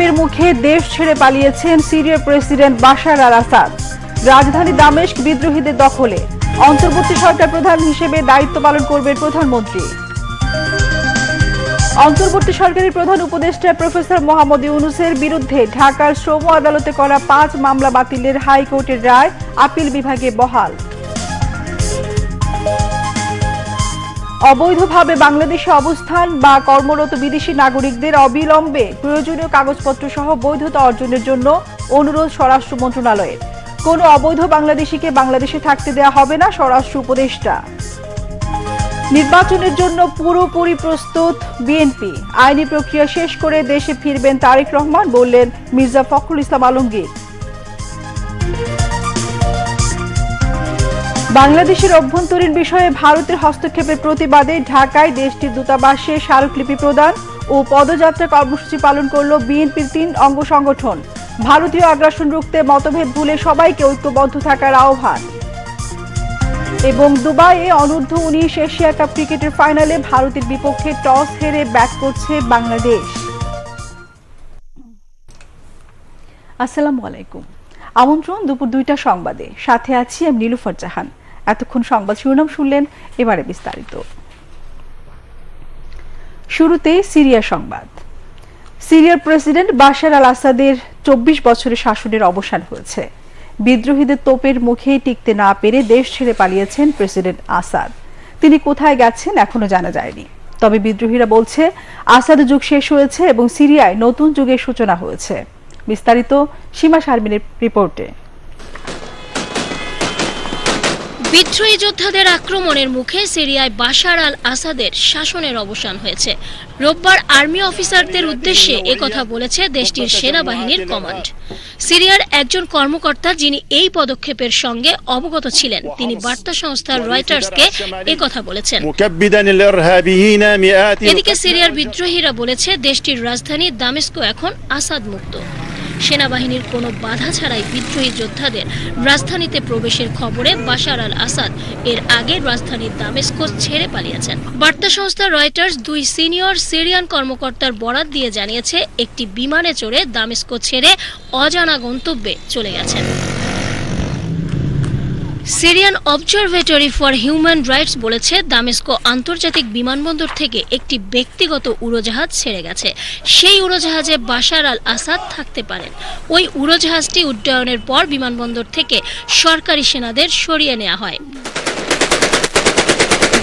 তোপের মুখে দেশ ছেড়ে পালিয়েছেন সিরিয়ার প্রেসিডেন্ট বাশার আল আসাদ রাজধানী দামেস্ক বিদ্রোহীদের দখলে। অন্তর্বর্তী সরকার প্রধান হিসেবে দায়িত্ব পালন করবেন প্রধানমন্ত্রী। অন্তর্বর্তী সরকারের প্রধান উপদেষ্টা প্রফেসর মোহাম্মদ ইউনুসের বিরুদ্ধে ঢাকার শ্রম আদালতে করা পাঁচ মামলা বাতিলের হাইকোর্টের রায় আপিল বিভাগে বহাল। অবৈধভাবে বাংলাদেশে অবস্থান বা কর্মরত বিদেশি নাগরিকদের অবিলম্বে প্রয়োজনীয় কাগজপত্র সহ বৈধতা অর্জনের জন্য অনুরোধ স্বরাষ্ট্র মন্ত্রণালয়ের। কোনো অবৈধ বাংলাদেশিকে বাংলাদেশে থাকতে দেওয়া হবে না, স্বরাষ্ট্র উপদেষ্টা। নির্বাচনের জন্য পুরোপুরি প্রস্তুত বিএনপি। আইনি প্রক্রিয়া শেষ করে দেশে ফিরবেন তারেক রহমান, বললেন মির্জা ফখরুল ইসলাম আলমগীর। বাংলাদেশের অভ্যন্তরীণ বিষয়ে ভারতের হস্তক্ষেপের প্রতিবাদে ঢাকায় দেশটির দূতাবাসে স্মারকলিপি প্রদান ও পদযাত্রা কর্মসূচি পালন করল বিএনপির তিন অঙ্গ সংগঠন। ভারতীয় আগ্রাসন রুখতে মতভেদ ভুলে সবাইকে ঐক্যবদ্ধ থাকার আহ্বান। এবং দুবাইয়ে অনূর্ধ্ব উনিশ এশিয়া কাপ ক্রিকেটের ফাইনালে ভারতের বিপক্ষে টস হেরে ব্যাট করছে বাংলাদেশ। আসসালামু আলাইকুম। আমন্ত্রণ দুপুর দুইটা সংবাদে। সাথে আছি আমি নীলুফার জাহান। এতক্ষণ সংবাদ শিরোনাম শুনলেন, এবারে বিস্তারিত। শুরুতে সিরিয়া সংবাদ। সিরিয়ার প্রেসিডেন্ট বাশার আল আসাদের চব্বিশ বছরের শাসনের অবসান হয়েছে। বিদ্রোহীদের তোপের মুখে টিকতে না পেরে দেশ ছেড়ে পালিয়েছেন প্রেসিডেন্ট আসাদ। তিনি কোথায় গেছেন এখনও জানা যায়নি। তবে বিদ্রোহীরা বলছে, আসাদ যুগ শেষ হয়েছে এবং সিরিয়ায় নতুন যুগের সূচনা হয়েছে। বিস্তারিত সীমা শারমিনের রিপোর্টে। বিদ্রোহী যোদ্ধাদের আক্রমণের মুখে সিরিয়ায় বাশার আল আসাদের শাসনের অবসান হয়েছে। রোববার আর্মি অফিসারদের উদ্দেশ্যে কথা বলেছে দেশটির সেনাবাহিনীর কমান্ড। সিরিয়ার একজন কর্মকর্তা যিনি এই পদক্ষেপের সঙ্গে অবগত ছিলেন তিনি বার্তা সংস্থা রয়টার্সকে কথা বলেছেন। এদিকে সিরিয়ার বিদ্রোহীরা বলেছে দেশটির রাজধানী দামেস্কো এখন আসাদ মুক্ত। সেনাবাহিনীর কোনো বাধা ছাড়াই বিদ্রোহী যোদ্ধাদের রাজধানীতে প্রবেশের খবরে বাশার আল আসাদ এর আগে রাজধানীর দামেস্কো ছেড়ে পালিয়েছেন। বার্তা সংস্থা রয়টার্স দুই সিনিয়র সিরিয়ান কর্মকর্তার বরাত দিয়ে জানিয়েছে, একটি বিমানে চড়ে দামেস্কো ছেড়ে অজানা গন্তব্যে চলে গেছেন। Syrian observatory for human rights বলেছে, দামেস্কো আন্তর্জাতিক বিমানবন্দর থেকে একটি ব্যক্তিগত উড়োজাহাজ ছেড়ে গেছে। সেই উড়োজাহাজে বাশার আল আসাদ থাকতে পারেন। ওই উড়োজাহাজটি উড্ডয়নের পর বিমানবন্দর থেকে সরকারি সেনাদের সরিয়ে নেওয়া হয়।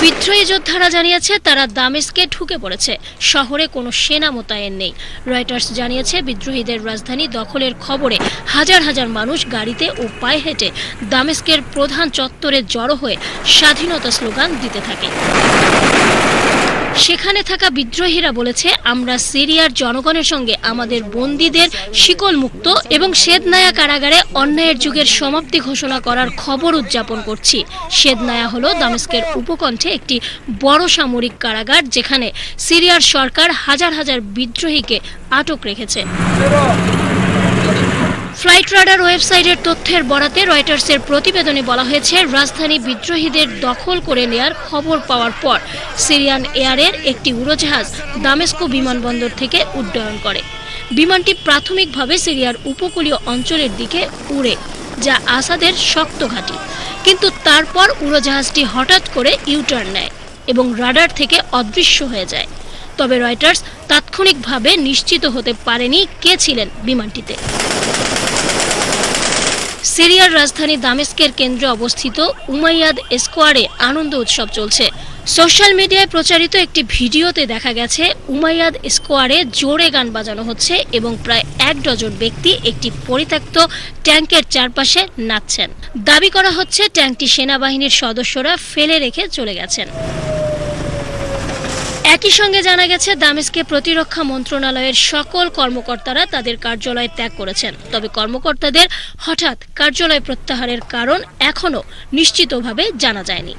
বিদ্রোহী যোদ্ধারা জানিয়েছে তারা দামেস্কে ঢুকে পড়েছে। শহরে কোনো সেনা মোতায়েন নেই। রয়টার্স জানিয়েছে বিদ্রোহীদের রাজধানী দখলের খবরে হাজার হাজার মানুষ গাড়িতে ও পায়ে হেঁটে দামেস্কের প্রধান চত্বরে জড়ো হয়ে স্বাধীনতা স্লোগান দিতে থাকে। সেখানে থাকা বিদ্রোহীরা বলেছে, আমরা সিরিয়ার জনগণের সঙ্গে আমাদের বন্দীদের শিকল মুক্ত এবং শেদনায়া কারাগারে অন্যায়ের যুগের সমাপ্তি ঘোষণা করার খবর উদযাপন করছি। শেদনায়া হলো দামেস্কের উপকণ্ঠে একটি বড় সামরিক কারাগার যেখানে সিরিয়ার সরকার হাজার হাজার বিদ্রোহীকে আটক রেখেছে। ফ্লাইট রাডার ওয়েবসাইটের তথ্যের বরাতে রয়টার্সের প্রতিবেদনে বলা হয়েছে, রাজধানী বিদ্রোহীদের দখল করে নেয়ার খবর পাওয়ার পর সিরিয়ান এয়ারের একটি উড়োজাহাজ দামেস্কো বিমানবন্দর থেকে উড্ডয়ন করে। বিমানটি প্রাথমিকভাবে সিরিয়ার উপকূলীয় অঞ্চলের দিকে উড়ে, যা আসাদের শক্ত ঘাঁটি। কিন্তু তারপর উড়োজাহাজটি হঠাৎ করে ইউটার্ন নেয় এবং রাডার থেকে অদৃশ্য হয়ে যায়। তবে রয়টার্স তাৎক্ষণিকভাবে নিশ্চিত হতে পারেনি কে ছিলেন বিমানটিতে। সিরিয়ার রাজধানী দামেস্কের কেন্দ্রে অবস্থিত উমাইয়াদ স্কোয়ারে আনন্দ উৎসব চলছে। সোশ্যাল মিডিয়ায় প্রচারিত একটি ভিডিওতে দেখা গেছে, উমাইয়াদ স্কোয়ারে জোরে গান বাজানো হচ্ছে এবং প্রায় এক ডজন ব্যক্তি একটি পরিত্যক্ত ট্যাঙ্কের চারপাশে নাচছেন। দাবি করা হচ্ছে, ট্যাঙ্কটি সেনাবাহিনীর সদস্যরা ফেলে রেখে চলে গেছেন। একই সঙ্গে জানা গেছে, দামেস্কে প্রতিরক্ষা মন্ত্রণালয়ের সকল কর্মকর্তারা তাদের কার্যালয় ত্যাগ করেছেন। তবে কর্মকর্তাদের হঠাৎ কার্যালয় প্রত্যাহারের কারণ এখনও নিশ্চিতভাবে জানা যায়নি।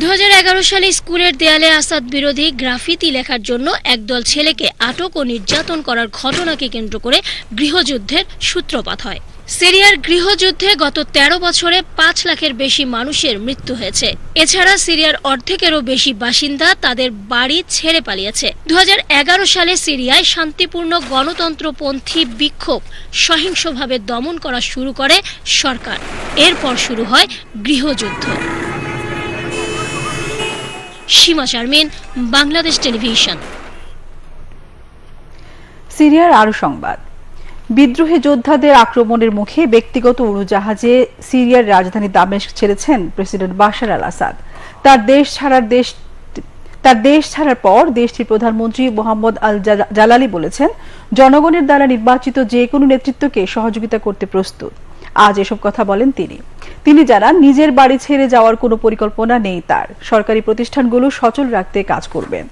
দু হাজার এগারো সালে স্কুলের দেয়ালে আসাদ বিরোধী গ্রাফিতি লেখার জন্য একদল ছেলেকে আটক ও নির্যাতন করার ঘটনাকে কেন্দ্র করে গৃহযুদ্ধের সূত্রপাত হয়। সিরিয়ার গৃহযুদ্ধে গত ১৩ বছরে পাঁচ লাখের বেশি মানুষের মৃত্যু হয়েছে। এছাড়া সিরিয়ার অর্ধেকেরও বেশি বাসিন্দা তাদের বাড়ি ছেড়ে পালিয়েছে। দু হাজার এগারো সালে সিরিয়ায় শান্তিপূর্ণ গণতন্ত্রপন্থী বিক্ষোভ সহিংসভাবে দমন করা শুরু করে সরকার। এরপর শুরু হয় গৃহযুদ্ধ। সীমা শারমিন, বাংলাদেশ টেলিভিশন। সিরিয়ার আরও সংবাদ। বিদ্রোহী যোদ্ধাদের আক্রমণের মুখে ব্যক্তিগত উড়োজাহাজে সিরিয়ার রাজধানী দামেস্ক ছেড়েছেন প্রেসিডেন্ট বাশার আল আসাদ তার দেশ ছাড়ার দেশ, তার দেশ ছাড়ার পর দেশটির প্রধানমন্ত্রী মোহাম্মদ আল জালালি বলেছেন, জনগণের দ্বারা নির্বাচিত যে কোনো নেতৃত্বকে সহযোগিতা করতে প্রস্তুত। আজ এসব কথা বলেন তিনি। তিনি জানান, নিজের বাড়ি ছেড়ে যাওয়ার কোনো পরিকল্পনা নেই তার। সরকারি প্রতিষ্ঠানগুলো সচল রাখতে কাজ করবেন।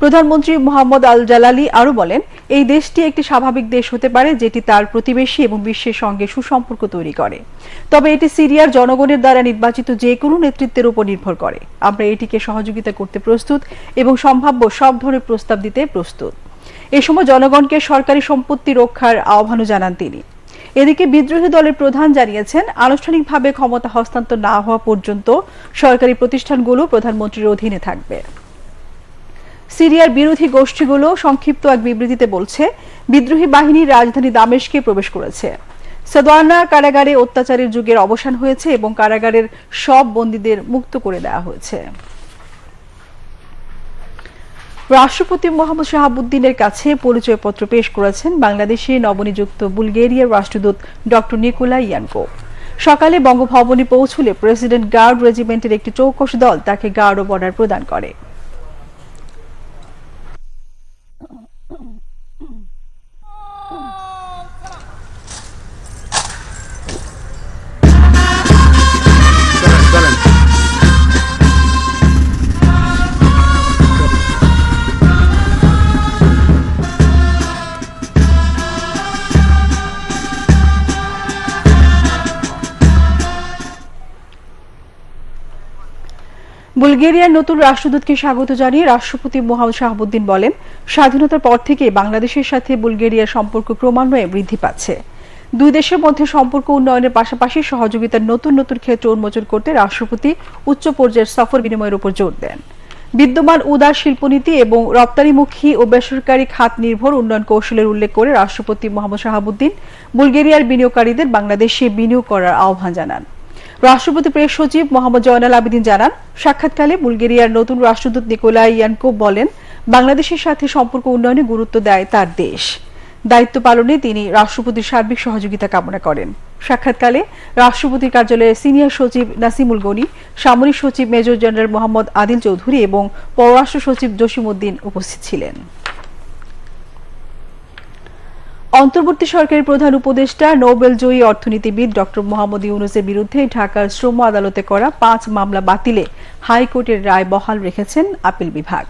প্রধানমন্ত্রী মোহাম্মদ আল জালালি আরও বলেন, এই দেশটি একটি স্বাভাবিক দেশ হতে পারে যেটি তার প্রতিবেশী এবং বিশ্বের সঙ্গে সুসম্পর্ক তৈরি করে। তবে এটি সিরিয়ার জনগণের দ্বারা নির্বাচিত যে কোনো নেতৃত্বের উপর নির্ভর করে। আমরা এটিকে সহযোগিতা করতে প্রস্তুত এবং সম্ভাব্য সব ধরনের প্রস্তাব দিতে প্রস্তুত। এ সময় জনগণকে সরকারি সম্পত্তি রক্ষার আহ্বানও জানান তিনি। এদিকে বিদ্রোহী দলের প্রধান জানিয়েছেন, আনুষ্ঠানিকভাবে ক্ষমতা হস্তান্তর না হওয়া পর্যন্ত সরকারি প্রতিষ্ঠানগুলো প্রধানমন্ত্রীর অধীনে থাকবে। সিরিয়ার বিরোধী গোষ্ঠীগুলো সংক্ষিপ্ত এক বিবৃতিতে বলছে, বিদ্রোহী বাহিনী রাজধানী দামেশকে প্রবেশ করেছে। সদওয়ানা কারাগারে অত্যাচারের যুগের অবসান হয়েছে এবং কারাগারের সব বন্দীদের মুক্ত করে দেওয়া হয়েছে। রাষ্ট্রপতি মোহাম্মদ শাহাবুদ্দিনের কাছে পরিচয়পত্র পেশ করেছেন বাংলাদেশে নবনিযুক্ত বুলগেরিয়ার রাষ্ট্রদূত ডক্টর নিকোলা ইয়ানকো। সকালে বঙ্গভবনে পৌঁছলে প্রেসিডেন্ট গার্ড রেজিমেন্টের একটি চৌকশ দল তাকে গার্ড ও বর্ডার প্রদান করে। বুলগেরিয়ার নতুন রাষ্ট্রদূতকে স্বাগত জানিয়ে রাষ্ট্রপতি মোহাম্মদ শাহাবুদ্দিন বলেন, স্বাধীনতার পর থেকে বাংলাদেশের সাথে বুলগেরিয়ার সম্পর্ক ক্রমান্বয়ে বৃদ্ধি পাচ্ছে। দুই দেশের মধ্যে সম্পর্ক উন্নয়নের পাশাপাশি সহযোগিতার নতুন নতুন ক্ষেত্র উন্মোচন করতে রাষ্ট্রপতি উচ্চ পর্যায়ের সফর বিনিময়ের উপর জোর দেন। বিদ্যমান উদার শিল্পনীতি এবং রপ্তানিমুখী ও বেসরকারি খাত নির্ভর উন্নয়ন কৌশলের উল্লেখ করে রাষ্ট্রপতি মোহাম্মদ শাহাবুদ্দিন বুলগেরিয়ার বিনিয়োগকারীদের বাংলাদেশে বিনিয়োগ করার আহ্বান জানান। রাষ্ট্রপতি প্রেস সচিব মোহাম্মদ জয়নাল আবেদিন জানান, সাক্ষাৎকালে বুলগেরিয়ার নতুন রাষ্ট্রদূত নিকোলাই ইয়ানকোভ বলেন, বাংলাদেশের সাথে সম্পর্ক উন্নয়নে গুরুত্ব দেয় তার দেশ। দায়িত্ব পালনে তিনি রাষ্ট্রপতির সার্বিক সহযোগিতা কামনা করেন। সাক্ষাৎকালে রাষ্ট্রপতির কার্যালয়ের সিনিয়র সচিব নাসিমুল গনি, সামরিক সচিব মেজর জেনারেল মোহাম্মদ আদিল চৌধুরী এবং পররাষ্ট্র সচিব জসিমউদ্দিন উপস্থিত ছিলেন। অন্তর্বর্তী সরকারের প্রধান উপদেষ্টা নোবেল জয়ী অর্থনীতিবিদ ডক্টর মোহাম্মদ ইউনুসের বিরুদ্ধে ঢাকার শ্রম আদালতে করা পাঁচ মামলা বাতিলে হাইকোর্টের রায় বহাল রেখেছেন আপিল বিভাগ।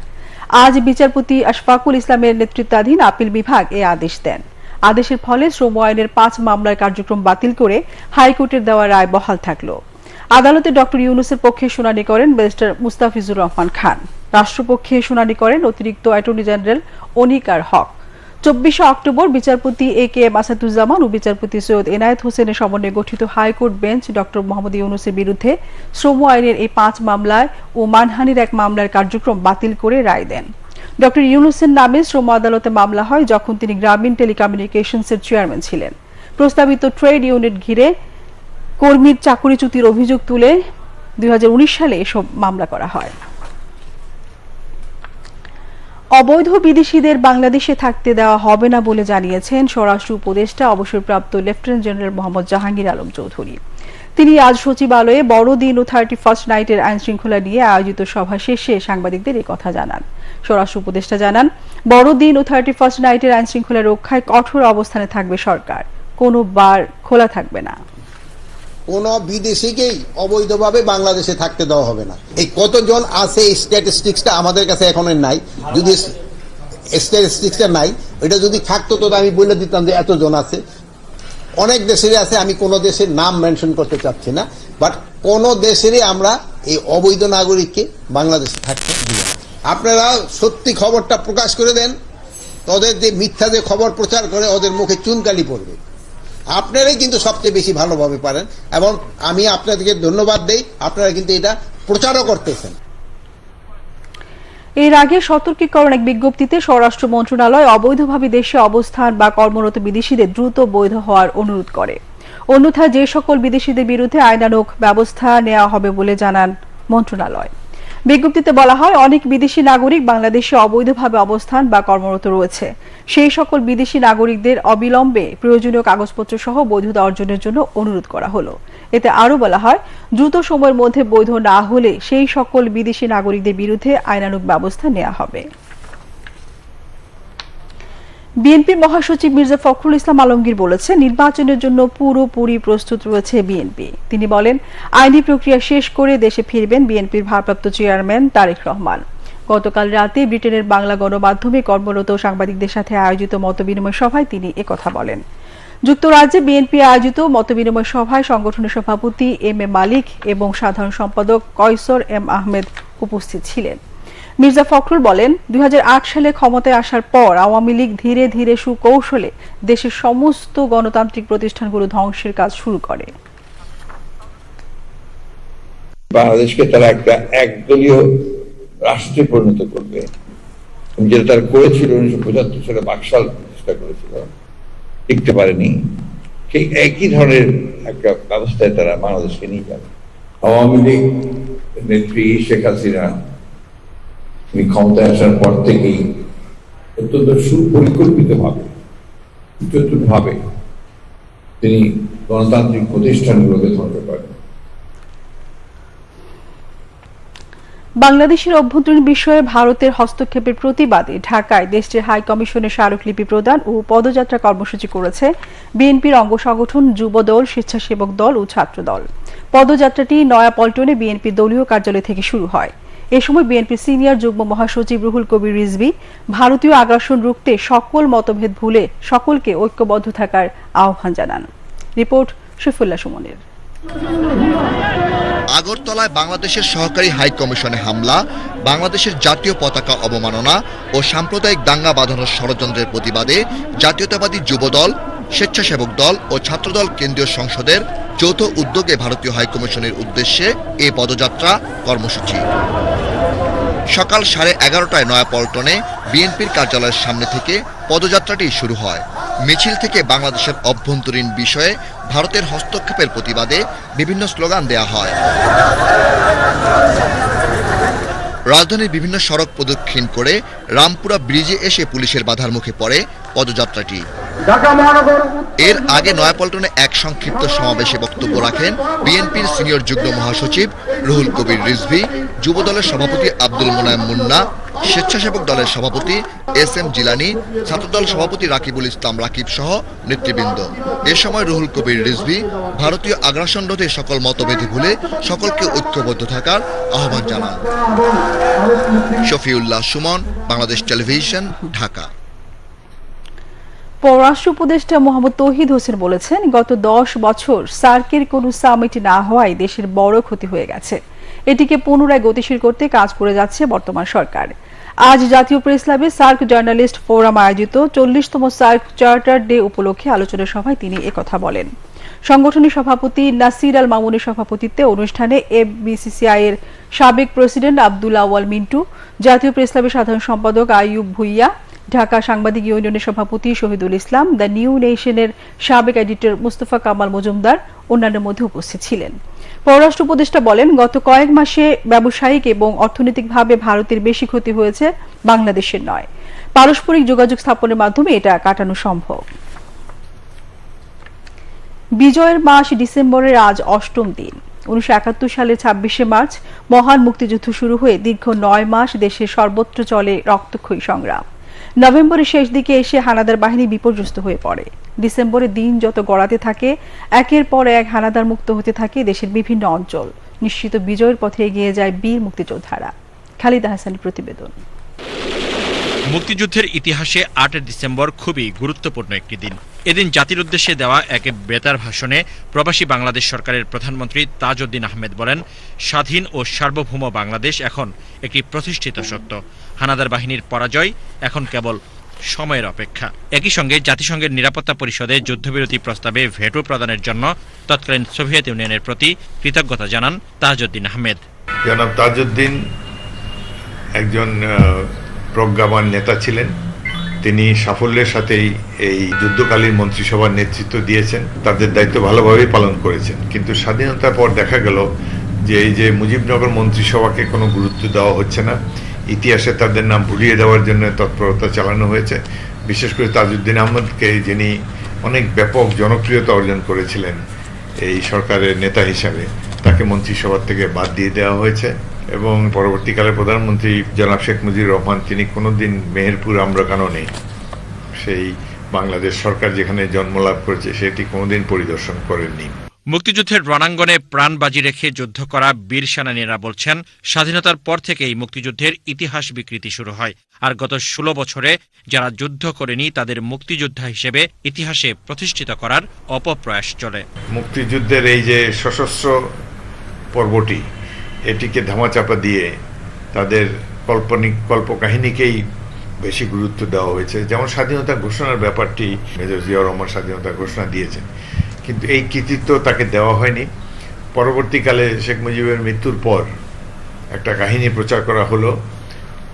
আজ বিচারপতি আশফাকুল ইসলামের নেতৃত্বাধীন আপিল বিভাগ এ আদেশ দেন। আদেশের ফলে শ্রম আইনের পাঁচ মামলার কার্যক্রম বাতিল করে হাইকোর্টের দেওয়া রায় বহাল থাকল। আদালতে ডক্টর ইউনুসের পক্ষে শুনানি করেন ব্যারিস্টার মুস্তাফিজুর রহমান খান। রাষ্ট্রপক্ষে শুনানি করেন অতিরিক্ত অ্যাটর্নি জেনারেল অনিকার হক। চব্বিশে অক্টোবর বিচারপতি এ কে এম আসাদুজ্জামান ও বিচারপতি সৈয়দ এনায়েত হোসেনের সমন্বয়ে গঠিত হাইকোর্ট বেঞ্চ ডক্টর মোহাম্মদ ইউনুসের বিরুদ্ধে শ্রম আইনের এই পাঁচ মামলায় ও মানহানির এক মামলার কার্যক্রম বাতিল করে রায় দেন। ডক্টর ইউনুসের নামে শ্রম আদালতে মামলা হয় যখন তিনি গ্রামীণ টেলিকমিউনিকেশনসের চেয়ারম্যান ছিলেন। প্রস্তাবিত ট্রেড ইউনিট ঘিরে কর্মীর চাকরিচ্যুতির অভিযোগ তুলে দুই হাজার উনিশ সালে এসব মামলা করা হয়। অবৈধ বিদেশিদের বাংলাদেশে থাকতে দেওয়া হবে না বলে জানিয়েছেন স্বরাষ্ট্র উপদেষ্টা, অবসরপ্রাপ্ত লেফটেন্যান্ট জেনারেল মোহাম্মদ জাহাঙ্গীর আলম চৌধুরী। তিনি আজ সচিবালয়ে বড়দিন ও থার্টি ফার্স্ট নাইটের আইন শৃঙ্খলা নিয়ে আয়োজিত সভা শেষে সাংবাদিকদের এই কথা জানান। স্বরাষ্ট্র উপদেষ্টা জানান, বড়দিন ও থার্টি ফার্স্ট নাইটের আইন শৃঙ্খলা রক্ষায় কঠোর অবস্থানে থাকবে সরকার। কোনো বার খোলা থাকবে না। কোন বিদেশিকেই অবৈধভাবে বাংলাদেশে থাকতে দেওয়া হবে না। এই কতজন আছে স্ট্যাটিস্টিক্সটা আমাদের কাছে এখনও নাই। যদি স্ট্যাটিস্টিক্সটা নাই, এটা যদি থাকতো তো আমি বলে দিতাম যে এতজন আছে। অনেক দেশেরই আছে, আমি কোন দেশের নাম মেনশন করতে চাচ্ছি না, বাট কোন দেশেরই আমরা এই অবৈধ নাগরিককে বাংলাদেশে থাকতে না। আপনারা সত্যি খবরটা প্রকাশ করে দেন, তাদের যে মিথ্যা যে খবর প্রচার করে, ওদের মুখে চুনকালি পড়বে। আপনারাই কিন্তু সবচেয়ে বেশি ভালোভাবে পারেন এবং আমি আপনাদেরকে ধন্যবাদ দেই, আপনারা কিন্তু এটা প্রচারও করতেছেন। এর আগে সতর্কীকরণ এক বিজ্ঞপ্তিতে স্বরাষ্ট্র মন্ত্রণালয় অবৈধভাবে দেশে অবস্থান বা কর্মরত বিদেশিদের দ্রুত বৈধ হওয়ার অনুরোধ করে। অন্যথা যে সকল বিদেশিদের বিরুদ্ধে আইনানুগ ব্যবস্থা নেওয়া হবে বলে জানান মন্ত্রণালয়। বিজ্ঞপ্তিতে বলা হয়, অনেক বিদেশি নাগরিক বাংলাদেশে অবৈধভাবে অবস্থান বা কর্মরত রয়েছে। সেই সকল বিদেশি নাগরিকদের অবিলম্বে প্রয়োজনীয় কাগজপত্র সহ বৈধতা অর্জনের জন্য অনুরোধ করা হলো। এতে আরও বলা হয়, দ্রুত সময়ের মধ্যে বৈধ না হলে সেই সকল বিদেশি নাগরিকদের বিরুদ্ধে আইনানুগ ব্যবস্থা নেওয়া হবে। বিএনপি মহাসচিব মির্জা ফখরুল ইসলাম আলমগীর বলেছেন, নির্বাচনের জন্য পুরোপুরি প্রস্তুত রয়েছে বিএনপি। তিনি বলেন, আইনি প্রক্রিয়া শেষ করে দেশে ফিরবেন বিএনপির ভারপ্রাপ্ত চেয়ারম্যান তারেক রহমান। গতকাল রাতে ব্রিটেনের বাংলা গণমাধ্যমে কর্মরত সাংবাদিকদের সাথে আয়োজিত মতবিনিময় সভায় তিনি একথা বলেন। যুক্তরাজ্যে বিএনপি আয়োজিত মতবিনিময় সভায় সংগঠনের সভাপতি এম এ মালিক এবং সাধারণ সম্পাদক কয়সর এম আহমেদ উপস্থিত ছিলেন। মির্জা ফখরুল বলেন, দুই হাজার আট সালে ক্ষমতায় আসার পর আওয়ামী লীগ ধীরে ধীরে সুকৌশলে দেশের সমস্ত গণতান্ত্রিক প্রতিষ্ঠানগুলো ধ্বংসের কাজ শুরু করে। বাংলাদেশকে তারা একটা একদলীয় রাষ্ট্রে পরিণত করবে। যেটা তারা করেছিল উনিশশো পঁচাত্তর সালে বাকশাল প্রতিষ্ঠা করেছিল। টিকতে পারেনি। সেই একই ধরনের একটা ব্যবস্থায় তারা বাংলাদেশকে নিয়ে যাবে। আওয়ামী লীগ নেত্রী শেখ হাসিনা তিনি ক্ষমতায় আসার পর থেকেই অত্যন্ত সুপরিকল্পিত ভাবে চতুর ভাবে তিনি গণতান্ত্রিক প্রতিষ্ঠানগুলোকে ধ্বংস করেন। বাংলাদেশের অভ্যন্তরীণ বিষয়ে ভারতের হস্তক্ষেপের প্রতিবাদে ঢাকায় দেশটির হাই কমিশনের স্মারকলিপি প্রদান ও পদযাত্রা কর্মসূচি করেছে বিএনপির অঙ্গ সংগঠন যুবদল, স্বেচ্ছাসেবক দল ও ছাত্রদল। পদযাত্রাটি নয়াপল্টনে বিএনপি দলীয় কার্যালয় থেকে শুরু হয়। এ সময় বিএনপির সিনিয়র যুগ্ম মহাসচিব রুহুল কবির রিজভি ভারতীয় আগ্রাসন রুখতে সকল মতভেদ ভুলে সকলকে ঐক্যবদ্ধ থাকার আহ্বান জানান। রিপোর্ট শফিউল্লাহ সুমনের। আগরতলায় বাংলাদেশের সহকারী হাই কমিশনে হামলা, বাংলাদেশের জাতীয় পতাকা অবমাননা ও সাম্প্রদায়িক দাঙ্গা বাঁধানোর ষড়যন্ত্রের প্রতিবাদে জাতীয়তাবাদী যুবদল স্বেচ্ছাসেবক দল ও ছাত্রদল কেন্দ্রীয় সংসদের যৌথ উদ্যোগে ভারতীয় হাইকমিশনের উদ্দেশ্যে এ পদযাত্রা কর্মসূচি। সকাল সাড়ে এগারোটায় নয়াপল্টনে বিএনপির কার্যালয়ের সামনে থেকে পদযাত্রাটি শুরু হয়। মিছিল থেকে বাংলাদেশের অভ্যন্তরীণ বিষয়ে ভারতের হস্তক্ষেপের প্রতিবাদে বিভিন্ন স্লোগান দেয়া হয়। রাজধানীর বিভিন্ন সড়ক প্রদক্ষিণ করে রামপুরা ব্রিজে এসে পুলিশের বাধার মুখে পড়ে পদযাত্রাটি। এর আগে নয়াপল্টনে এক সংক্ষিপ্ত সমাবেশে বক্তব্য রাখেন বিএনপির সিনিয়র যুগ্ম মহাসচিব রুহুল কবির রিজভি যুব দলের সভাপতি আব্দুল মোনায়েম মুন্না, স্বেচ্ছাসেবক দলের সভাপতি এস এম জিলানি, ছাত্রদল সভাপতি রাকিবুল ইসলাম রাকিব সহ নেতৃবৃন্দ। এ সময় রুহুল কবির রিজভি, ভারতীয় আগ্রাসন রোধে সকল মতভেদে ভুলে সকলকে ঐক্যবদ্ধ থাকার আহ্বান জানান। শফিউল্লাহ সুমন, বাংলাদেশ টেলিভিশন, ঢাকা। পররাষ্ট্র উপদেষ্টা মোহাম্মদ তৌহিদ হোসেন বলেছেন, গত দশ বছর সার্কের কোনো সামিট না হওয়ায় দেশের বড় ক্ষতি হয়ে গেছে। এটিকে পুনরায় গতিশীল করতে কাজ করে যাচ্ছে বর্তমান সরকার। আজ জাতীয় প্রেস ক্লাবে সার্ক জার্নালিস্ট ফোরাম আয়োজিত চল্লিশতম সার্ক চার্টার ডে উপলক্ষে আলোচনা সভায় তিনি একথা বলেন। সংগঠনের সভাপতি নাসির আল মামুনের সভাপতিত্বে অনুষ্ঠানে এফবিসিসিআই এর সাবেক প্রেসিডেন্ট আব্দুল আওয়াল মিন্টু, জাতীয় প্রেস ক্লাবের সাধারণ সম্পাদক আইয়ুব ভুইয়া ঢাকা সাংবাদিক ইউনিয়নের সভাপতি শহীদুল ইসলাম, দ্য নিউ নেশনের সাবেক এডিটর মুস্তফা কামাল মজুমদার অন্যান্যের মধ্যে উপস্থিত ছিলেন। পররাষ্ট্র উপদেষ্টা বলেন, গত কয়েক মাসে ব্যবসায়িক এবং অর্থনৈতিকভাবে ভারতের বেশি ক্ষতি হয়েছে বাংলাদেশের নয়। পারস্পরিক যোগাযোগ স্থাপনের মাধ্যমে এটা কাটানো সম্ভব। বিজয়ের মাস ডিসেম্বরের আজ অষ্টম দিন। উনিশশো একাত্তর সালের ছাব্বিশে মার্চ মহান মুক্তিযুদ্ধ শুরু হয়ে দীর্ঘ নয় মাস দেশের সর্বত্র চলে রক্তক্ষয়ী সংগ্রাম। নভেম্বরের শেষ দিকে এসে হানাদার বাহিনী বিপর্যস্ত হয়ে পড়ে। ডিসেম্বরে দিন যত গড়াতে থাকে, একের পর এক হানাদার মুক্ত হতে থাকে দেশের বিভিন্ন অঞ্চল। নিশ্চিত বিজয়ের পথে এগিয়ে যায় বীর মুক্তিযোদ্ধারা। খালিদা হাসানের প্রতিবেদন। মুক্তিযুদ্ধের ইতিহাসে আট ডিসেম্বর খুবই গুরুত্বপূর্ণ একটি দিন। এদিন জাতির উদ্দেশ্যে দেওয়া এক বেতার ভাষণে প্রবাসী বাংলাদেশ সরকারের প্রধানমন্ত্রী তাজউদ্দিন আহমেদ বলেন, স্বাধীন ও সার্বভৌম বাংলাদেশ এখন একটি প্রতিষ্ঠিত সত্য। হানাদার বাহিনীর পরাজয় এখন কেবল সময়ের অপেক্ষা। একই সঙ্গে জাতিসংঘের নিরাপত্তা পরিষদে যুদ্ধবিরতি প্রস্তাবে ভেটো প্রদানের জন্য তৎকালীন সোভিয়েত ইউনিয়নের প্রতি কৃতজ্ঞতা জানান তাজউদ্দিন আহমেদ। জনাব তাজউদ্দিন একজন প্রজ্ঞাবান নেতা ছিলেন। তিনি সাফল্যের সাথেই এই যুদ্ধকালীন মন্ত্রিসভার নেতৃত্ব দিয়েছেন। তাদের দায়িত্ব ভালোভাবেই পালন করেছেন। কিন্তু স্বাধীনতার পর দেখা গেল যে এই যে মুজিবনগর মন্ত্রিসভাকে কোনো গুরুত্ব দেওয়া হচ্ছে না। ইতিহাসে তাদের নাম ভুলিয়ে দেওয়ার জন্য তৎপরতা চালানো হয়েছে, বিশেষ করে তাজউদ্দিন আহমদকে, যিনি অনেক ব্যাপক জনপ্রিয়তা অর্জন করেছিলেন এই সরকারের নেতা হিসাবে। তাকে মন্ত্রিসভা থেকে বাদ দিয়ে দেওয়া হয়েছে এবং পরবর্তীকালে প্রধানমন্ত্রী জনাব শেখ মুজিবুর রহমান, তিনি কোনোদিন মেহেরপুর আম্রকাননে সেই বাংলাদেশ সরকার যেখানে জন্মলাভ করেছে, সেটি কোনোদিন পরিদর্শন করেননি। মুক্তিযুদ্ধের রণাঙ্গনে প্রাণ বাজি রেখে যুদ্ধ করা বীর সেনানীরা বলছেন, স্বাধীনতার পর থেকেই মুক্তিযুদ্ধের ইতিহাস বিকৃতি শুরু হয়। আর গত ষোলো বছরে যারা যুদ্ধ করেনি, তাদের মুক্তিযোদ্ধা হিসেবে ইতিহাসে প্রতিষ্ঠিত করার অপপ্রয়াস চলে। মুক্তিযুদ্ধের এই যে সশস্ত্র পর্বটি, এটিকে ধামাচাপা দিয়ে তাদের কল্পনিক, কল্পকাহিনীকেই বেশি গুরুত্ব দেওয়া হয়েছে। যেমন স্বাধীনতা ঘোষণার ব্যাপারটি, মেজর জিয়া রহমান স্বাধীনতা ঘোষণা দিয়েছেন। কিন্তু এই কৃতিত্ব তাকে দেওয়া হয়নি। পরবর্তীকালে শেখ মুজিবের মৃত্যুর পর একটা কাহিনী প্রচার করা হলো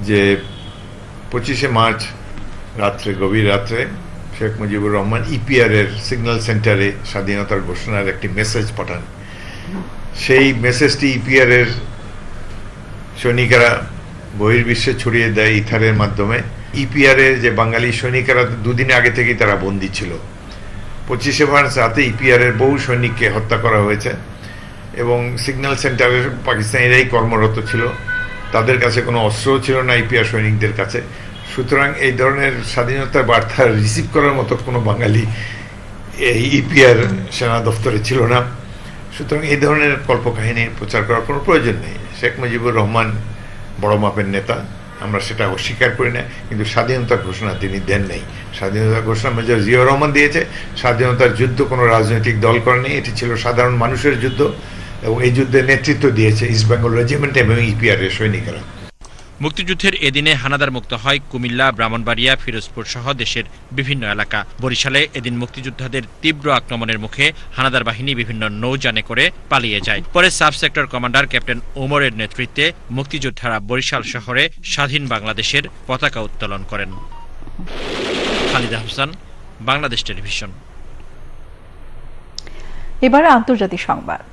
যে পঁচিশে মার্চ রাত্রে, গভীর রাত্রে শেখ মুজিবুর রহমান ইপিআর এর সিগন্যাল সেন্টারে স্বাধীনতার ঘোষণার একটি মেসেজ পাঠান। সেই মেসেজটি ইপিআর এর সৈনিকেরা বহির্বিশ্বে ছড়িয়ে দেয় ইথারের মাধ্যমে। ইপিআর এর যে বাঙালি সৈনিকেরা দুদিন আগে থেকেই তারা বন্দী ছিল। পঁচিশে মার্চ রাতে ইপিআর এর বহু সৈনিককে হত্যা করা হয়েছে এবং সিগন্যাল সেন্টারের পাকিস্তানিরাই কর্মরত ছিল। তাদের কাছে কোনো অস্ত্রও ছিল না ইপিআর সৈনিকদের কাছে। সুতরাং এই ধরনের স্বাধীনতার বার্তা রিসিভ করার মতো কোনো বাঙালি এই ইপিআর সেনা দপ্তরে ছিল না। সুতরাং এই ধরনের কল্পকাহিনী প্রচার করার কোনো প্রয়োজন নেই। শেখ মুজিবুর রহমান বড় মাপের নেতা। আমরা সেটা অস্বীকার করি না, কিন্তু স্বাধীনতা ঘোষণা তিনি দেন নাই। স্বাধীনতা ঘোষণা মেজর জিয়া রহমান দিয়েছে। স্বাধীনতার যুদ্ধ কোনো রাজনৈতিক দল করেনি এটি ছিল সাধারণ মানুষের যুদ্ধ এবং এই যুদ্ধে নেতৃত্ব দিয়েছে ইস্ট বেঙ্গল রেজিমেন্ট এবং ইপিআর এর সৈনিকেরা। মুক্তিযুদ্ধের এদিনে হানাদার মুক্ত হয় কুমিল্লা, ব্রাহ্মণবাড়িয়া, ফিরোজপুর সহ দেশের বিভিন্ন এলাকা। বরিশালে এদিন মুক্তিযোদ্ধাদের তীব্র আক্রমণের মুখে হানাদার বাহিনী বিভিন্ন নৌযানে করে পালিয়ে যায়। পরে সাব সেক্টর কমান্ডার ক্যাপ্টেন ওমরের নেতৃত্বে মুক্তিযোদ্ধারা বরিশাল শহরে স্বাধীন বাংলাদেশের পতাকা উত্তোলন করেন। বাংলাদেশ টেলিভিশন। এবার আন্তর্জাতিক সংবাদ।